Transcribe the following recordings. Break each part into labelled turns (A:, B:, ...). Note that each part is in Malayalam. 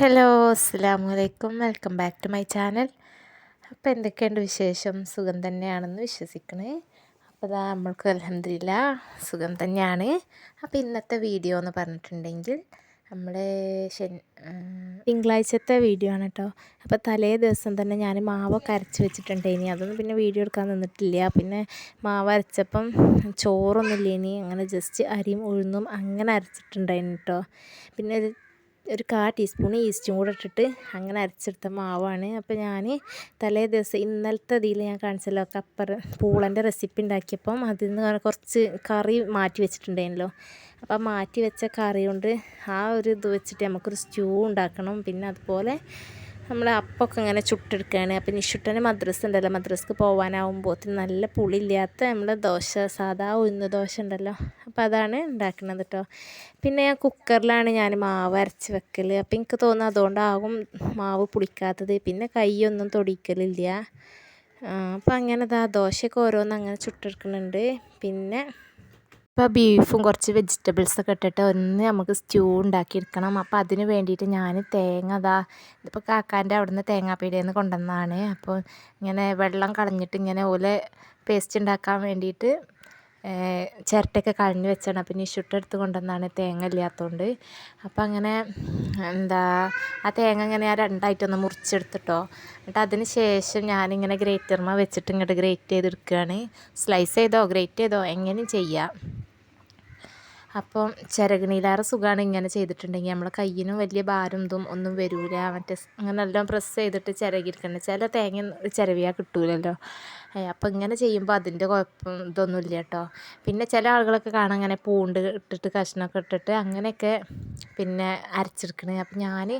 A: ഹലോ അസ്സാം വലൈക്കും welcome back to my channel അപ്പോൾ എന്തൊക്കെയുണ്ട് വിശേഷം? സുഖം തന്നെയാണെന്ന് വിശ്വസിക്കണേ. അപ്പോൾ ഇതാ നമ്മൾക്ക് അലഹമില്ല സുഖം തന്നെയാണ്. അപ്പോൾ ഇന്നത്തെ വീഡിയോ എന്ന് പറഞ്ഞിട്ടുണ്ടെങ്കിൽ നമ്മുടെ ശനി തിങ്കളാഴ്ചത്തെ വീഡിയോ ആണ് കേട്ടോ അപ്പോൾ തലേ ദിവസം തന്നെ ഞാൻ മാവൊക്കെ അരച്ച് വെച്ചിട്ടുണ്ട് ഇനി അതൊന്നും പിന്നെ വീഡിയോ എടുക്കാൻ നിന്നിട്ടില്ല. പിന്നെ മാവ് അരച്ചപ്പം ചോറൊന്നുമില്ല ഇനി അങ്ങനെ ജസ്റ്റ് അരിയും ഉഴുന്നും അങ്ങനെ അരച്ചിട്ടുണ്ടായിരുന്നു കേട്ടോ പിന്നെ ഒരു കാ ടീസ്പൂൺ ഈസ്റ്റും കൂടെ ഇട്ടിട്ട് അങ്ങനെ അരച്ചെടുത്ത മാവാണ്. അപ്പോൾ ഞാൻ തലേ ദിവസം ഇന്നലത്തെ ഇതിൽ ഞാൻ കാണിച്ചല്ലോ കപ്പർ പൂളന്റെ റെസിപ്പി ഉണ്ടാക്കിയപ്പം അതിൽ നിന്ന് കുറച്ച് കറി മാറ്റി വെച്ചിട്ടുണ്ടായിരുന്നല്ലോ. അപ്പോൾ മാറ്റി വെച്ച കറി കൊണ്ട് ആ ഒരു ഇത് വെച്ചിട്ട് നമുക്കൊരു സ്റ്റൂ ഉണ്ടാക്കണം. പിന്നെ അതുപോലെ നമ്മൾ അപ്പമൊക്കെ ഇങ്ങനെ ചുട്ടെടുക്കുകയാണ് അപ്പം നിശുട്ടന് മദ്രസ ഉണ്ടല്ലോ. മദ്രസ്ക്ക് പോകാനാവുമ്പോൾ നല്ല പുളിയില്ലാത്ത നമ്മൾ ദോശ സാധാ ഉഴുന്ന് ദോശ ഉണ്ടല്ലോ. അപ്പം അതാണ് ഉണ്ടാക്കുന്നത് കേട്ടോ പിന്നെ കുക്കറിലാണ് ഞാൻ മാവ് അരച്ച് വെക്കൽ അപ്പം എനിക്ക് തോന്നുന്നു അതുകൊണ്ടാകും മാവ് പുളിക്കാത്തത്. പിന്നെ കൈയൊന്നും തൊടിക്കലില്ല. അപ്പം അങ്ങനെ ദാ ദോശയൊക്കെ ഓരോന്ന് അങ്ങനെ ചുട്ടെടുക്കുന്നുണ്ട്. പിന്നെ ഇപ്പോൾ ബീഫും കുറച്ച് വെജിറ്റബിൾസൊക്കെ ഇട്ടിട്ട് ഒന്ന് നമുക്ക് സ്റ്റൂ ഉണ്ടാക്കിയെടുക്കണം. അപ്പോൾ അതിന് വേണ്ടിയിട്ട് ഞാൻ തേങ്ങ അതാ ഇതിപ്പോൾ കാക്കാന്റെ അവിടുന്ന് തേങ്ങാപ്പീടിയിൽ നിന്ന് കൊണ്ടുവന്നതാണ്. അപ്പോൾ ഇങ്ങനെ വെള്ളം കളഞ്ഞിട്ട് ഇങ്ങനെ ഓലെ പേസ്റ്റ് ഉണ്ടാക്കാൻ വേണ്ടിയിട്ട് ചിരട്ടയൊക്കെ കളഞ്ഞ് വെച്ചാണ്. അപ്പോൾ നിഷുട്ടെടുത്ത് കൊണ്ടുവന്നാണ് തേങ്ങ ഇല്ലാത്തതുകൊണ്ട് അപ്പം അങ്ങനെ എന്താ ആ തേങ്ങ ഇങ്ങനെ ഞാൻ രണ്ടായിട്ടൊന്ന് മുറിച്ചെടുത്തിട്ടോ. എന്നിട്ട് അതിന് ശേഷം ഞാനിങ്ങനെ ഗ്രേറ്റർമ വെച്ചിട്ട് ഇങ്ങോട്ട് ഗ്രേറ്റ് ചെയ്തെടുക്കുകയാണ് സ്ലൈസ് ചെയ്തോ ഗ്രേറ്റ് ചെയ്തോ എങ്ങനെയും ചെയ്യാം. അപ്പം ചിരകണിയിലേറെ സുഖമാണ് ഇങ്ങനെ ചെയ്തിട്ടുണ്ടെങ്കിൽ നമ്മളെ കയ്യിനും വലിയ ഭാരം ഇതും ഒന്നും വരില്ല മറ്റേ അങ്ങനെ എല്ലാം പ്രസ് ചെയ്തിട്ട് ചിരകിയിരിക്കണം ചില തേങ്ങ ചിരവിയാൽ കിട്ടൂലല്ലോ. അപ്പം ഇങ്ങനെ ചെയ്യുമ്പോൾ അതിന്റെ കുഴപ്പം ഇതൊന്നുമില്ല കേട്ടോ. പിന്നെ ചില ആളുകളൊക്കെ കാണാൻ അങ്ങനെ പൂണ്ട് ഇട്ടിട്ട് കഷ്ണമൊക്കെ ഇട്ടിട്ട് അങ്ങനെയൊക്കെ പിന്നെ അരച്ചെടുക്കണേ. അപ്പം ഞാൻ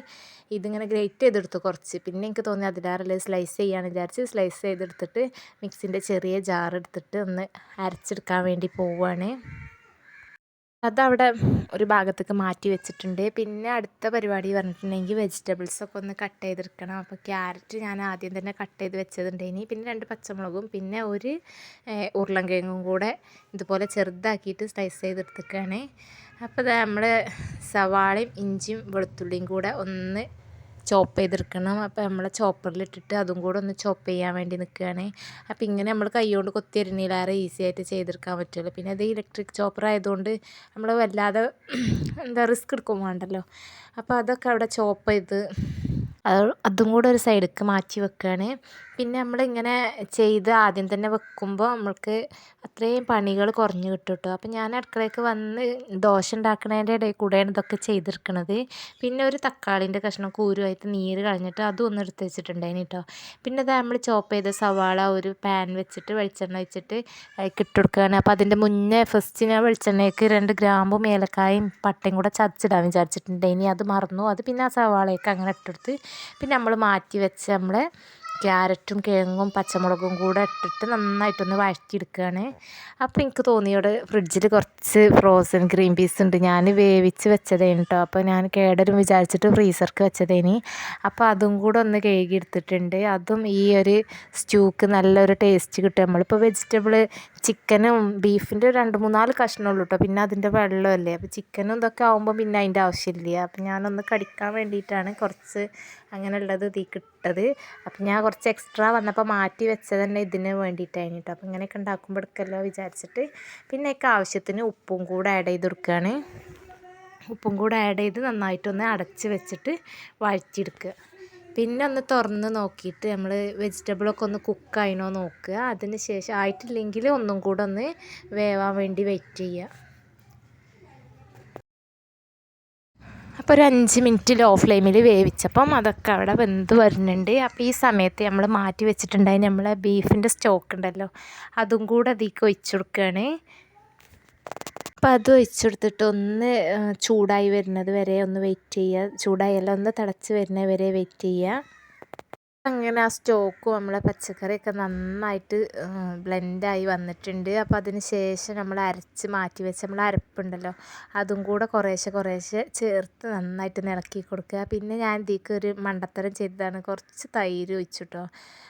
A: ഇതിങ്ങനെ ഗ്രേറ്റ് ചെയ്തെടുത്തു കുറച്ച്. പിന്നെ എനിക്ക് തോന്നി അതിലാറല്ലേ സ്ലൈസ് ചെയ്യാന്ന് വിചാരിച്ച് സ്ലൈസ് ചെയ്തെടുത്തിട്ട് മിക്സിന്റെ ചെറിയ ജാർ എടുത്തിട്ട് ഒന്ന് അരച്ചെടുക്കാൻ വേണ്ടി പോവുകയാണ് അതവിടെ ഒരു ഭാഗത്തേക്ക് മാറ്റി വെച്ചിട്ടുണ്ട്. പിന്നെ അടുത്ത പരിപാടി പറഞ്ഞിട്ടുണ്ടെങ്കിൽ വെജിറ്റബിൾസൊക്കെ ഒന്ന് കട്ട് ചെയ്തെടുക്കണം. അപ്പോൾ ക്യാരറ്റ് ഞാൻ ആദ്യം തന്നെ കട്ട് ചെയ്ത് ഇനി. പിന്നെ രണ്ട് പച്ചമുളകും പിന്നെ ഒരു ഉരുളൻകിഴങ്ങും കൂടെ ഇതുപോലെ ചെറുതാക്കിയിട്ട് സ്ലൈസ് ചെയ്തെടുത്തേക്കാണ്. അപ്പോൾ നമ്മൾ സവാളയും ഇഞ്ചിയും വെളുത്തുള്ളിയും കൂടെ ഒന്ന് ചോപ്പ് ചെയ്തെടുക്കണം അപ്പോൾ നമ്മൾ ചോപ്പറിലിട്ടിട്ട് അതും കൂടെ ഒന്ന് ചോപ്പ് ചെയ്യാൻ വേണ്ടി നിൽക്കുകയാണ് അപ്പോൾ ഇങ്ങനെ നമ്മൾ കൈകൊണ്ട് കൊത്തി അരിഞ്ഞില്ലാതെ ഈസി ആയിട്ട് ചെയ്തെടുക്കാൻ പറ്റുമല്ലോ പിന്നെ അത് ഇലക്ട്രിക് ചോപ്പർ ആയതുകൊണ്ട് നമ്മൾ വല്ലാതെ എന്താ റിസ്ക് എടുക്കും വേണ്ടല്ലോ. അപ്പോൾ അതൊക്കെ അവിടെ ചോപ്പ് ചെയ്ത് അതും കൂടെ ഒരു സൈഡിലേക്ക് മാറ്റി വെക്കുകയാണ് പിന്നെ നമ്മളിങ്ങനെ ചെയ്ത് ആദ്യം തന്നെ വെക്കുമ്പോൾ നമ്മൾക്ക് അത്രയും പണികൾ കുറഞ്ഞു കിട്ടും കേട്ടോ അപ്പം ഞാൻ അടുക്കളയ്ക്ക് വന്ന് ദോശ ഉണ്ടാക്കുന്നതിന്റെ ഇടയിൽ കൂടെയാണ് ഇതൊക്കെ ചെയ്തെടുക്കണത് പിന്നെ ഒരു തക്കാളിന്റെ കഷ്ണം കൂരുമായിട്ട് നീര് കളഞ്ഞിട്ട് അതും ഒന്ന് എടുത്ത് വെച്ചിട്ടുണ്ടായിന് കേട്ടോ പിന്നെ അത് നമ്മൾ ചോപ്പ് ചെയ്ത സവാള ഒരു പാൻ വെച്ചിട്ട് വെളിച്ചെണ്ണ വെച്ചിട്ട് അതിലേക്ക് കൊടുക്കുകയാണ് അപ്പോൾ അതിന്റെ മുന്നേ ഫസ്റ്റ് ഞാൻ വെളിച്ചെണ്ണയ്ക്ക് രണ്ട് ഗ്രാമ്പും ഏലക്കായും പട്ടയും കൂടെ ചതച്ചിടാൻ വിചാരിച്ചിട്ടുണ്ടായിനി. അത് മറന്നു. അത് പിന്നെ ആ സവാളയൊക്കെ അങ്ങനെ ഇട്ടെടുത്ത് പിന്നെ നമ്മൾ മാറ്റി വെച്ച് നമ്മളെ ക്യാരറ്റും കിഴങ്ങും പച്ചമുളകും കൂടെ ഇട്ടിട്ട് നന്നായിട്ടൊന്ന് വഴറ്റിയെടുക്കുകയാണ്. അപ്പോൾ എനിക്ക് തോന്നിയോട് ഫ്രിഡ്ജിൽ കുറച്ച് ഫ്രോസൺ ഗ്രീൻ പീസ് ഉണ്ട്. ഞാൻ വേവിച്ച് വെച്ചതേന് കേട്ടോ അപ്പോൾ ഞാൻ കേടരും വിചാരിച്ചിട്ട് ഫ്രീസർക്ക് വെച്ചതേനി. അപ്പോൾ അതും കൂടെ ഒന്ന് കഴുകി എടുത്തിട്ടുണ്ട് അതും ഈ ഒരു സ്റ്റൂക്ക് നല്ലൊരു ടേസ്റ്റ് കിട്ടും. നമ്മളിപ്പോൾ വെജിറ്റബിൾ ചിക്കനും ബീഫിന്റെ രണ്ട് മൂന്നാൽ കഷ്ണമുള്ളൂ കേട്ടോ പിന്നെ അതിന്റെ വെള്ളമല്ലേ. അപ്പോൾ ചിക്കനും ഇതൊക്കെ ആകുമ്പോൾ പിന്നെ അതിന്റെ ആവശ്യമില്ല. അപ്പോൾ ഞാനൊന്ന് കടിക്കാൻ വേണ്ടിയിട്ടാണ് കുറച്ച് അങ്ങനെയുള്ളത് തീ ഇട്ടത് അപ്പം ഞാൻ കുറച്ച് എക്സ്ട്രാ വന്നപ്പോൾ മാറ്റി വെച്ചത് തന്നെ ഇതിന് വേണ്ടിയിട്ടായിരുന്നു കേട്ടോ. അപ്പം ഇങ്ങനെയൊക്കെ ഉണ്ടാക്കുമ്പോൾ എടുക്കല്ലോ വിചാരിച്ചിട്ട്. പിന്നെ ഒക്കെ ആവശ്യത്തിന് ഉപ്പും കൂടെ ആഡ് ചെയ്ത് കൊടുക്കുകയാണ് ഉപ്പും കൂടെ ആഡ് ചെയ്ത് നന്നായിട്ടൊന്ന് അടച്ച് വെച്ചിട്ട് വഴറ്റിയെടുക്കുക. പിന്നെ ഒന്ന് തുറന്ന് നോക്കിയിട്ട് നമ്മൾ വെജിറ്റബിളൊക്കെ ഒന്ന് കുക്കായിനോ നോക്കുക. അതിന് ശേഷം ആയിട്ടില്ലെങ്കിൽ ഒന്നും കൂടെ ഒന്ന് വേവാൻ വേണ്ടി വെയിറ്റ് ചെയ്യുക. അപ്പോൾ ഒരു അഞ്ച് മിനിറ്റ് ലോ ഫ്ലെയിമിൽ വേവിച്ചപ്പം അതൊക്കെ അവിടെ വെന്ത് വരുന്നുണ്ട്. അപ്പോൾ ഈ സമയത്ത് നമ്മൾ മാറ്റി വെച്ചിട്ടുണ്ടായി നമ്മളെ ബീഫിന്റെ സ്റ്റോക്ക് ഉണ്ടല്ലോ അതും കൂടെ അതിലേക്ക് ഒഴിച്ചു കൊടുക്കുകയാണ് അപ്പോൾ അത് ഒഴിച്ചെടുത്തിട്ട് ഒന്ന് ചൂടായി വരുന്നത് വരെ ഒന്ന് വെയിറ്റ് ചെയ്യുക. ചൂടായല്ല ഒന്ന് തിളച്ച് വരുന്നത് വരെ വെയിറ്റ് ചെയ്യുക. അങ്ങനെ ആ സ്റ്റോക്കും നമ്മളെ പച്ചക്കറിയൊക്കെ നന്നായിട്ട് ബ്ലെൻഡായി വന്നിട്ടുണ്ട്. അപ്പോൾ അതിന് ശേഷം നമ്മൾ അരച്ച് മാറ്റി വെച്ച് നമ്മൾ അരപ്പുണ്ടല്ലോ അതും കൂടെ കുറേശ്ശെ കുറേശ്ശെ ചേർത്ത് നന്നായിട്ട് ഇളക്കി കൊടുക്കുക. പിന്നെ ഞാൻ ഇതിലേക്ക് ഒരു മണ്ടത്തരം ചെയ്തതാണ്. കുറച്ച് തൈര് ഒഴിച്ചിട്ടോ.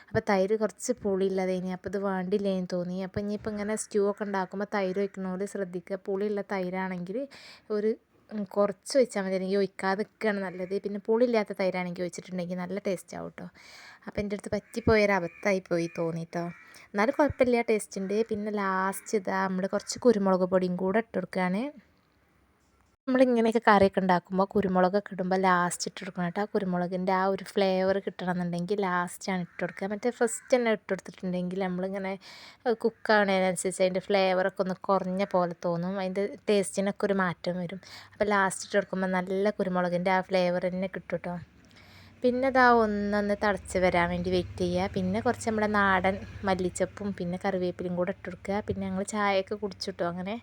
A: അപ്പോൾ തൈര് കുറച്ച് പുളിയുള്ളതേനി അപ്പോൾ ഇത് വേണ്ടില്ലേന്ന് തോന്നി. അപ്പോൾ ഇനിയിപ്പോൾ ഇങ്ങനെ സ്റ്റൂ ഒക്കെ ഉണ്ടാക്കുമ്പോൾ തൈര് ഒഴിക്കണോട് ശ്രദ്ധിക്കുക. പുളിയുള്ള തൈരാണെങ്കിൽ ഒരു കുറച്ച് ഒഴിച്ചാൽ മതി. അല്ലെങ്കിൽ ഒഴിക്കാതെ നിൽക്കുകയാണ് നല്ലത്. പിന്നെ പുളിയില്ലാത്ത തൈരാണെങ്കിൽ ഒഴിച്ചിട്ടുണ്ടെങ്കിൽ നല്ല ടേസ്റ്റ് ആവും കേട്ടോ അപ്പോൾ എന്റെ അടുത്ത് പറ്റിപ്പോയൊരു അബദ്ധമായി പോയി തോന്നിട്ടോ. എന്നാലും കുഴപ്പമില്ല ടേസ്റ്റ് ഉണ്ട്. പിന്നെ ലാസ്റ്റ് ഇതാ നമ്മൾ കുറച്ച് കുരുമുളക് പൊടിയും കൂടെ ഇട്ട് കൊടുക്കുകയാണ് നമ്മളിങ്ങനെയൊക്കെ കറിയൊക്കെ ഉണ്ടാക്കുമ്പോൾ കുരുമുളകൊക്കെ ഇടുമ്പോൾ ലാസ്റ്റ് ഇട്ട് കൊടുക്കണം കേട്ടോ. ആ കുരുമുളകിന്റെ ആ ഒരു ഫ്ലേവർ കിട്ടണമെന്നുണ്ടെങ്കിൽ ലാസ്റ്റാണ് ഇട്ട് കൊടുക്കുക. മറ്റേ ഫസ്റ്റ് തന്നെ ഇട്ട് കൊടുത്തിട്ടുണ്ടെങ്കിൽ നമ്മളിങ്ങനെ കുക്കാവണതിനനുസരിച്ച് അതിന്റെ ഫ്ലേവറൊക്കെ ഒന്ന് കുറഞ്ഞ പോലെ തോന്നും. അതിന്റെ ടേസ്റ്റിനൊക്കെ ഒരു മാറ്റം വരും. അപ്പോൾ ലാസ്റ്റ് ഇട്ട് കൊടുക്കുമ്പോൾ നല്ല കുരുമുളകിന്റെ ആ ഫ്ലേവർ തന്നെ കിട്ടും കേട്ടോ. പിന്നെ ഇതാ ഒന്നൊന്ന് തിളച്ച് വരാൻ വേണ്ടി വെയിറ്റ് ചെയ്യുക. പിന്നെ കുറച്ച് നമ്മുടെ നാടൻ മല്ലിച്ചപ്പും പിന്നെ കറിവേപ്പിലും കൂടെ ഇട്ട് കൊടുക്കുക. പിന്നെ ഞങ്ങൾ ചായയൊക്കെ കുടിച്ചിട്ടോ അങ്ങനെ?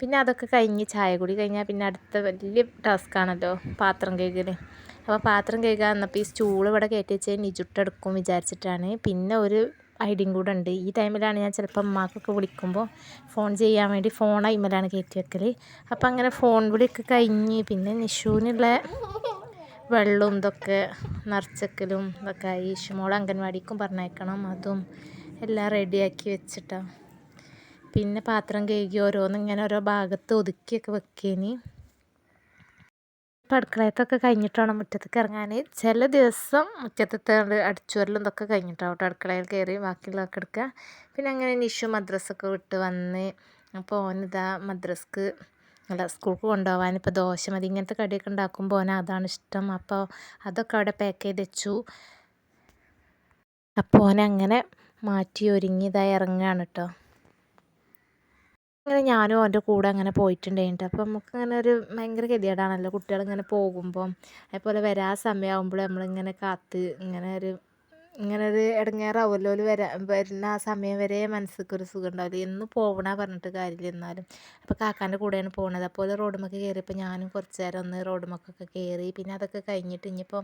A: പിന്നെ അതൊക്കെ കഴിഞ്ഞ് ചായ കൂടി കഴിഞ്ഞാൽ പിന്നെ അടുത്ത വലിയ ടാസ്ക്കാണല്ലോ പാത്രം കഴുകൽ അപ്പോൾ പാത്രം കഴുകാൻ വന്നപ്പോൾ ഈ സ്റ്റൂൾ ഇവിടെ കയറ്റി വെച്ച് നിജുട്ടെടുക്കും വിചാരിച്ചിട്ടാണ്. പിന്നെ ഒരു ഐഡിയും കൂടെ ഉണ്ട്. ഈ ടൈമിലാണ് ഞാൻ ചിലപ്പോൾ അമ്മക്കൊക്കെ വിളിക്കുമ്പോൾ ഫോൺ ചെയ്യാൻ വേണ്ടി ഫോൺ അയിമലാണ് കയറ്റി വെക്കൽ അപ്പോൾ അങ്ങനെ ഫോൺ വിളിയൊക്കെ കഴിഞ്ഞ് പിന്നെ നിഷുവിനുള്ള വെള്ളവും ഇതൊക്കെ നിറച്ചക്കലും ഇതൊക്കെ ആയി. ഇഷുമോൾ അംഗൻവാടിക്കും പറഞ്ഞേക്കണം അതും എല്ലാം റെഡിയാക്കി വെച്ചിട്ടാണ് പിന്നെ പാത്രം കഴുകി ഓരോന്ന് ഇങ്ങനെ ഓരോ ഭാഗത്ത് ഒതുക്കിയൊക്കെ വെക്കേനി. ഇപ്പം അടുക്കളയത്തൊക്കെ കഴിഞ്ഞിട്ട് വേണം മുറ്റത്തേക്ക് ഇറങ്ങാൻ ചില ദിവസം മുറ്റത്തെ അടിച്ചുവരലും ഇതൊക്കെ കഴിഞ്ഞിട്ടാവും അടുക്കളയിൽ കയറി ബാക്കിയുള്ളതൊക്കെ എടുക്കുക പിന്നെ അങ്ങനെ നിഷു മദ്രസൊക്കെ വിട്ട് വന്ന് അപ്പോൾ ഓനിതാ മദ്രസ്ക്ക് അല്ല സ്കൂൾക്ക് കൊണ്ടുപോകാൻ ഇപ്പോൾ ദോശ മതി ഇങ്ങനത്തെ കടിയൊക്കെ ഉണ്ടാക്കുമ്പോൾ ഓന അതാണ് ഇഷ്ടം. അപ്പോൾ അതൊക്കെ അവിടെ പാക്ക് ചെയ്ത് വെച്ചു. അപ്പോൾ ഓനങ്ങനെ മാറ്റി ഒരുങ്ങിയതായി ഇറങ്ങുകയാണ് കേട്ടോ അങ്ങനെ ഞാനും അവന്റെ കൂടെ അങ്ങനെ പോയിട്ടുണ്ടായിട്ട് അപ്പം നമുക്ക് അങ്ങനെ ഒരു ഭയങ്കര ഗതികേടാണല്ലോ കുട്ടികളിങ്ങനെ പോകുമ്പം. അതുപോലെ വരാൻ സമയമാകുമ്പോൾ നമ്മളിങ്ങനെ കാത്ത് ഇങ്ങനെ ഒരു ഇങ്ങനെ ഒരു ഇടങ്ങേറാവുമല്ലോ ഒരു വരാ വരുന്ന ആ സമയം വരെ മനസ്സിലേക്ക് ഒരു സുഖം ഉണ്ടാവില്ല എന്ന് പോകണ പറഞ്ഞിട്ട് കാര്യമില്ല എന്നാലും. അപ്പോൾ കാക്കാന്റെ കൂടെയാണ് പോകുന്നത് അപ്പോൾ റോഡുമൊക്കെ കയറിയപ്പോൾ ഞാനും കുറച്ച് നേരം ഒന്ന് റോഡുമൊക്കെ കയറി പിന്നെ അതൊക്കെ കഴിഞ്ഞിട്ട് ഇനിയിപ്പോൾ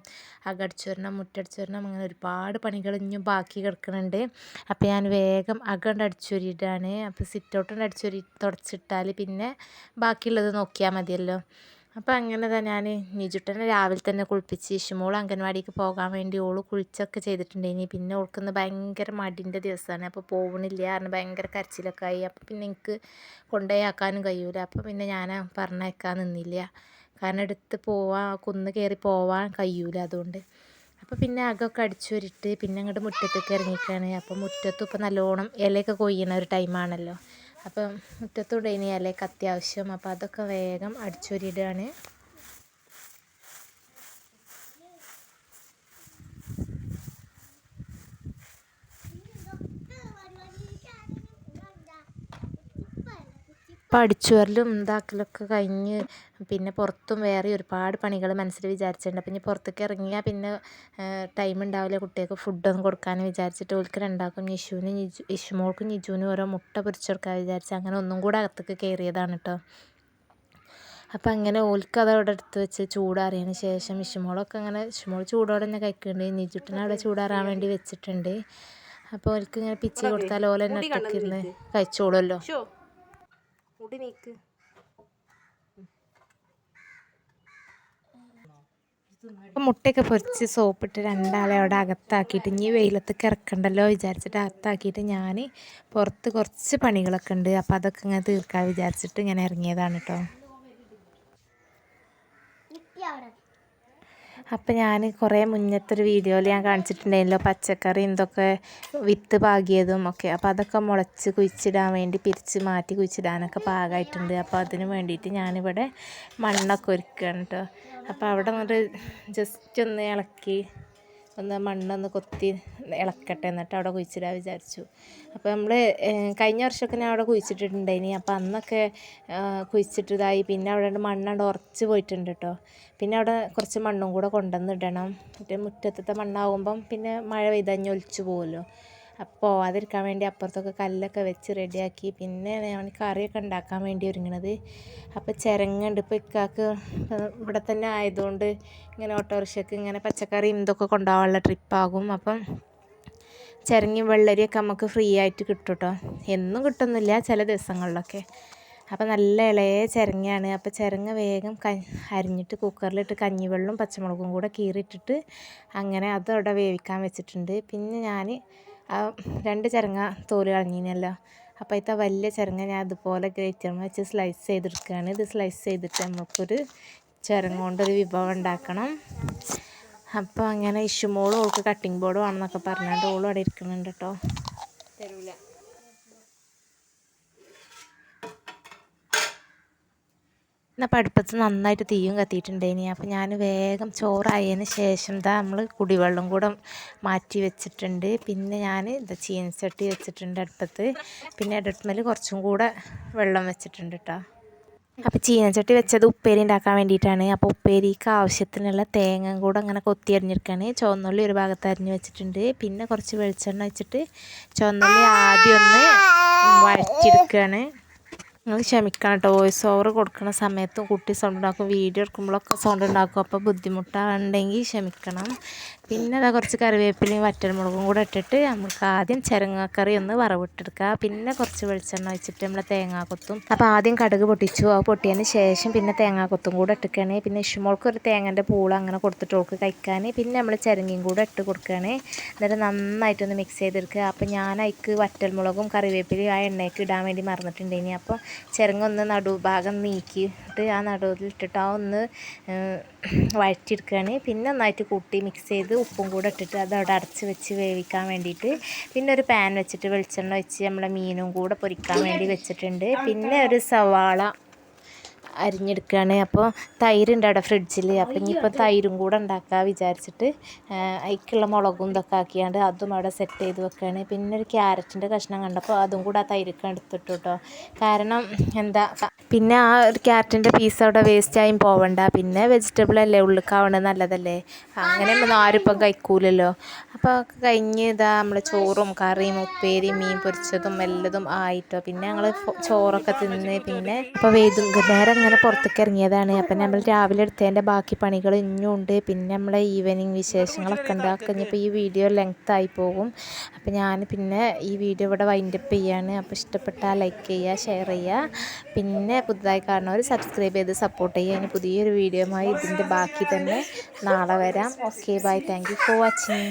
A: അകടിച്ചു വരണം മുറ്റടിച്ചു വരണം അങ്ങനെ ഒരുപാട് പണികൾ ഇനിയും ബാക്കി കിടക്കുന്നുണ്ട് അപ്പോൾ ഞാൻ വേഗം അകണ്ട് അടിച്ചൊരിയിട്ടാണ് അപ്പോൾ സിറ്റ് ഔട്ടുണ്ട് അടിച്ചൊരി തുടച്ചിട്ടാൽ പിന്നെ ബാക്കിയുള്ളത് നോക്കിയാൽ മതിയല്ലോ. അപ്പോൾ അങ്ങനെ തന്നെ ഞാൻ നിജുട്ടനെ രാവിലെ തന്നെ കുളിപ്പിച്ച് ഇഷുമോൾ അംഗൻവാടിക്ക് പോകാൻ വേണ്ടി ഓൾ കുളിച്ചൊക്കെ ചെയ്തിട്ടുണ്ടായിരുന്നു പിന്നെ ഓൾക്കൊന്ന് ഭയങ്കര മടിന്റെ ദിവസമാണ് അപ്പോൾ പോകണില്ല കാരണം ഭയങ്കര കരച്ചിലൊക്കെ ആയി. അപ്പോൾ പിന്നെ എനിക്ക് കൊണ്ടുപോയി ആക്കാനും കഴിയൂല. അപ്പോൾ പിന്നെ ഞാൻ പറഞ്ഞയക്കാൻ നിന്നില്ല. കാരണം എടുത്ത് പോവാൻ കുന്ന് കയറി പോവാൻ കഴിയൂല അതുകൊണ്ട്. അപ്പോൾ പിന്നെ അകമൊക്കെ അടിച്ചു വരിട്ട് പിന്നെ അങ്ങോട്ട് മുറ്റത്തേക്ക് ഇറങ്ങിയിട്ടാണ്. അപ്പോൾ മുറ്റത്തും ഇപ്പോൾ നല്ലോണം ഇലയൊക്കെ കൊയ്യണ ഒരു ടൈമാണല്ലോ അപ്പം മുറ്റത്തൂടെ ഇനിയല്ലേ കത്തി അത്യാവശ്യം അപ്പം അതൊക്കെ വേഗം അടിച്ചൊരിടുകയാണ് അപ്പോൾ അടിച്ചുവരലും ഇതാക്കലൊക്കെ കഴിഞ്ഞ് പിന്നെ പുറത്തും വേറെ ഒരുപാട് പണികൾ മനസ്സിൽ വിചാരിച്ചിട്ടുണ്ട്. അപ്പം ഇനി പുറത്തേക്ക് ഇറങ്ങിയാൽ പിന്നെ ടൈം ഉണ്ടാവില്ല കുട്ടികൾക്ക് ഫുഡൊന്നും കൊടുക്കാൻ വിചാരിച്ചിട്ട് ഓൽക്ക് രണ്ടാക്കും നിഷുവിന് നിജു ഇഷുമോൾക്കും നിജുവിനും ഓരോ മുട്ട പൊരിച്ചു കൊടുക്കാൻ വിചാരിച്ച് അങ്ങനെ ഒന്നും കൂടെ അകത്തേക്ക് കയറിയതാണ് കേട്ടോ അപ്പം അങ്ങനെ ഓൽക്ക് അത് അവിടെ എടുത്ത് വെച്ച് ചൂടാറിയതിന് ശേഷം ഇഷുമോളൊക്കെ അങ്ങനെ ഇഷുമോൾ ചൂടോടെ തന്നെ കഴിക്കുന്നുണ്ട് നിജുട്ടിനെ അവിടെ ചൂടാറാൻ വേണ്ടി വെച്ചിട്ടുണ്ട്. അപ്പോൾ ഓൽക്ക് ഇങ്ങനെ പിച്ചി കൊടുത്താൽ ഓല തന്നെ ഒറ്റയ്ക്ക് ഇരുന്ന് കഴിച്ചോളുമല്ലോ.
B: മുടി നീക്ക്.
A: മുട്ടയൊക്കെ പൊരിച്ച് സോപ്പിട്ട് രണ്ടാളെ അവിടെ അകത്താക്കിയിട്ട് ഇനി വെയിലത്തേക്ക് ഇറക്കണ്ടല്ലോ വിചാരിച്ചിട്ട് അകത്താക്കിയിട്ട് ഞാൻ പുറത്ത് കുറച്ച് പണികളൊക്കെ ഉണ്ട്. അപ്പോൾ അതൊക്കെ ഇങ്ങനെ തീർക്കാൻ വിചാരിച്ചിട്ട് ഇങ്ങനെ ഇറങ്ങിയതാണ് കേട്ടോ അപ്പം ഞാൻ കുറേ മുന്നത്തെ ഒരു വീഡിയോയിൽ ഞാൻ കാണിച്ചിട്ടുണ്ടായിരുന്നല്ലോ പച്ചക്കറി എന്തൊക്കെ വിത്ത് പാകിയതും ഒക്കെ. അപ്പോൾ അതൊക്കെ മുളച്ച് കുഴിച്ചിടാൻ വേണ്ടി പിരിച്ച് മാറ്റി കുഴിച്ചിടാനൊക്കെ പാകമായിട്ടുണ്ട് അപ്പോൾ അതിന് വേണ്ടിയിട്ട് ഞാനിവിടെ മണ്ണൊക്കെ ഒരുക്കുകയാണ് കേട്ടോ അപ്പോൾ അവിടെ നിന്നിട്ട് ജസ്റ്റ് ഒന്ന് ഇളക്കി ഒന്ന് മണ്ണൊന്ന് കൊത്തി ഇളക്കട്ടെ എന്നിട്ട് അവിടെ കുഴിച്ചിടാൻ വിചാരിച്ചു. അപ്പോൾ നമ്മൾ കഴിഞ്ഞ വർഷമൊക്കെ ഞാൻ അവിടെ കുഴിച്ചിട്ടിട്ടുണ്ടായിനി. അപ്പോൾ അന്നൊക്കെ കുഴിച്ചിട്ടതായി പിന്നെ അവിടെ മണ്ണാണ്ട് ഉറച്ച് പോയിട്ടുണ്ട് കേട്ടോ പിന്നെ അവിടെ കുറച്ച് മണ്ണും കൂടെ കൊണ്ടുവന്നിടണം മറ്റേ മുറ്റത്തത്തെ മണ്ണാകുമ്പം പിന്നെ മഴ പെയ്തഞ്ഞ് ഒലിച്ചു പോകുമല്ലോ അപ്പോൾ പോവാതിരിക്കാൻ വേണ്ടി അപ്പുറത്തൊക്കെ കല്ലൊക്കെ വെച്ച് റെഡിയാക്കി. പിന്നെ ഞാൻ കറിയൊക്കെ ഉണ്ടാക്കാൻ വേണ്ടി ഒരുങ്ങണത്. അപ്പോൾ ചിരങ്ങുണ്ട്. ഇപ്പോൾ ഇക്കാക്ക് ഇവിടെ തന്നെ ആയതുകൊണ്ട് ഇങ്ങനെ ഓട്ടോറിക്ഷയ്ക്ക് ഇങ്ങനെ പച്ചക്കറി ഇതൊക്കെ കൊണ്ടുപോകാനുള്ള ട്രിപ്പാകും. അപ്പം ചിരങ്ങി വെള്ളരിയൊക്കെ നമുക്ക് ഫ്രീ ആയിട്ട് കിട്ടും കേട്ടോ എന്നും കിട്ടുന്നില്ല ചില ദിവസങ്ങളിലൊക്കെ. അപ്പോൾ നല്ല ഇളയ ചിരങ്ങയാണ്. അപ്പോൾ ചിരങ്ങ വേഗം ക അരിഞ്ഞിട്ട് കുക്കറിലിട്ട് കഞ്ഞിവെള്ളവും പച്ചമുളകും കൂടെ കീറിയിട്ടിട്ട് അങ്ങനെ അതവിടെ വേവിക്കാൻ വെച്ചിട്ടുണ്ട്. പിന്നെ ഞാൻ ആ രണ്ട് ചിരങ്ങ തോൽ കളഞ്ഞിനല്ലോ. അപ്പോൾ ഇത്ത വലിയ ചിരങ്ങ ഞാൻ അതുപോലെ ഗ്രേറ്ററിൽ വെച്ച് സ്ലൈസ് ചെയ്തെടുക്കുകയാണ് ഇത് സ്ലൈസ് ചെയ്തിട്ട് നമുക്കൊരു ചിരങ്ങ കൊണ്ടൊരു വിഭവം ഉണ്ടാക്കണം. അപ്പോൾ അങ്ങനെ ഇഷുമോളും ഓൾക്ക് കട്ടിംഗ് ബോർഡ് വേണമെന്നൊക്കെ പറഞ്ഞുകൊണ്ട് ഓളും അവിടെ ഇരിക്കുന്നുണ്ട് കേട്ടോ
B: തരൂല.
A: എന്നാൽ അടുപ്പത്ത് നന്നായിട്ട് തീയും കത്തിയിട്ടുണ്ടായിനി. അപ്പോൾ ഞാൻ വേഗം ചോറായതിന് ശേഷം ദാ നമ്മൾ കുടിവെള്ളം കൂടെ മാറ്റി വെച്ചിട്ടുണ്ട്. പിന്നെ ഞാൻ ഇതാ ചീനച്ചട്ടി വെച്ചിട്ടുണ്ട് അടുപ്പത്ത്. പിന്നെ അടുപ്പമേൽ കുറച്ചും കൂടെ വെള്ളം വെച്ചിട്ടുണ്ട് കേട്ടോ അപ്പോൾ ചീനച്ചട്ടി വെച്ചത് ഉപ്പേരി ഉണ്ടാക്കാൻ വേണ്ടിയിട്ടാണ്. അപ്പോൾ ഉപ്പേരിക്ക് ആവശ്യത്തിനുള്ള തേങ്ങ കൂടെ അങ്ങനെ കൊത്തി അരിഞ്ഞെടുക്കുകയാണ് ചുവന്നുള്ളി ഒരു ഭാഗത്ത് അരിഞ്ഞ് വെച്ചിട്ടുണ്ട്. പിന്നെ കുറച്ച് വെളിച്ചെണ്ണ വെച്ചിട്ട് ചുവന്നുള്ളി ആദ്യം ഒന്ന് വഴറ്റിയെടുക്കുകയാണ് നിങ്ങൾ ക്ഷമിക്കണം കേട്ടോ വോയിസ് ഓവർ കൊടുക്കുന്ന സമയത്തും കുട്ടി സൗണ്ട് ഉണ്ടാക്കും വീഡിയോ എടുക്കുമ്പോഴൊക്കെ സൗണ്ട് ഉണ്ടാക്കും അപ്പോൾ ബുദ്ധിമുട്ടാണെങ്കിൽ ക്ഷമിക്കണം. പിന്നെ അതാ കുറച്ച് കറിവേപ്പിലയും വറ്റൽമുളകും കൂടെ ഇട്ടിട്ട് നമുക്ക് ആദ്യം ചിരങ്ങക്കറി ഒന്ന് വറവിട്ടെടുക്കുക പിന്നെ കുറച്ച് വെളിച്ചെണ്ണ വെച്ചിട്ട് നമ്മൾ തേങ്ങാക്കൊത്തും. അപ്പോൾ ആദ്യം കടുക് പൊട്ടിച്ചു. അത് പൊട്ടിയതിന് ശേഷം പിന്നെ തേങ്ങാക്കൊത്തും കൂടെ ഇട്ടിക്കുകയാണ് പിന്നെ ഇഷുമോൾക്ക് ഒരു തേങ്ങന്റെ പൂള അങ്ങനെ കൊടുത്തിട്ട് ഓൾക്ക് കഴിക്കാൻ പിന്നെ നമ്മൾ ചിരങ്ങയും കൂടെ ഇട്ട് കൊടുക്കുകയാണ് എന്നിട്ട് നന്നായിട്ടൊന്ന് മിക്സ് ചെയ്തെടുക്കുക. അപ്പോൾ ഞാൻ അതിക്ക് വറ്റൽമുളകും കറിവേപ്പിലയും ആ എണ്ണയ്ക്ക് ഇടാൻ വേണ്ടി മറന്നിട്ടുണ്ടെങ്കിൽ അപ്പോൾ ചിരങ്ങ ഒന്ന് നടുഭാഗം നീക്കിയിട്ട് ആ നടുവിലിട്ടിട്ട് ആ ഒന്ന് വഴറ്റിയെടുക്കുകയാണ്. പിന്നെ നന്നായിട്ട് കൂട്ടി മിക്സ് ചെയ്ത് ഉപ്പും കൂടെ ഇട്ടിട്ട് അത് അവിടെ അടച്ച് വെച്ച് വേവിക്കാൻ വേണ്ടിയിട്ട് പിന്നെ ഒരു പാൻ വെച്ചിട്ട് വെളിച്ചെണ്ണ വെച്ച് നമ്മളെ മീനും കൂടെ പൊരിക്കാൻ വേണ്ടി വെച്ചിട്ടുണ്ട്. പിന്നെ ഒരു സവാള അരിഞ്ഞെടുക്കുകയാണ്. അപ്പോൾ തൈരുണ്ട് അവിടെ ഫ്രിഡ്ജിൽ അപ്പോൾ ഇനിയിപ്പോൾ തൈരും കൂടെ ഉണ്ടാക്കുക വിചാരിച്ചിട്ട് അതിക്കുള്ള മുളകും ഇതൊക്കെ ആക്കിയാണ്ട് അതും അവിടെ സെറ്റ് ചെയ്ത് വെക്കുകയാണ്. പിന്നെ ഒരു ക്യാരറ്റിന്റെ കഷ്ണം കണ്ടപ്പോൾ അതും കൂടെ ആ തൈരൊക്കെ എടുത്തിട്ടു കേട്ടോ കാരണം എന്താ പിന്നെ ആ ഒരു ക്യാരറ്റിന്റെ പീസ് അവിടെ വേസ്റ്റ് വേസ്റ്റായും പോവണ്ട. പിന്നെ വെജിറ്റബിൾ അല്ലേ ഉള്ളിക്കാവണത് നല്ലതല്ലേ? അങ്ങനെ ആരും ഇപ്പം കഴിക്കൂലല്ലോ. അപ്പോൾ കഴിഞ്ഞ് ഇതാ നമ്മൾ ചോറും കറിയും ഉപ്പേരിയും മീൻ പൊരിച്ചതും എല്ലതും ആയിട്ടോ. പിന്നെ ഞങ്ങൾ ചോറൊക്കെ തിന്ന് പിന്നെ അപ്പോൾ വൈകുന്നേരം ഇങ്ങനെ പുറത്തേക്ക് ഇറങ്ങിയതാണ്. അപ്പം നമ്മൾ രാവിലെ എടുത്തതിന്റെ ബാക്കി പണികൾ ഇനിയും ഉണ്ട്. പിന്നെ നമ്മളെ ഈവനിങ് വിശേഷങ്ങളൊക്കെ ഉണ്ടാക്കി കഴിഞ്ഞപ്പോൾ ഈ വീഡിയോ ലെങ്ത് ആയി പോകും. അപ്പം ഞാൻ പിന്നെ ഈ വീഡിയോ ഇവിടെ വൈൻഡപ്പ് ചെയ്യാണ്. അപ്പോൾ ഇഷ്ടപ്പെട്ടാൽ ലൈക്ക് ചെയ്യുക ഷെയർ ചെയ്യുക പിന്നെ പുതുതായി കാണുന്നവർ സബ്സ്ക്രൈബ് ചെയ്ത് സപ്പോർട്ട് ചെയ്യുക ഇനി പുതിയൊരു വീഡിയോയുമായി ഇതിന്റെ ബാക്കി തന്നെ നാളെ വരാം. Okay bye thank you for watching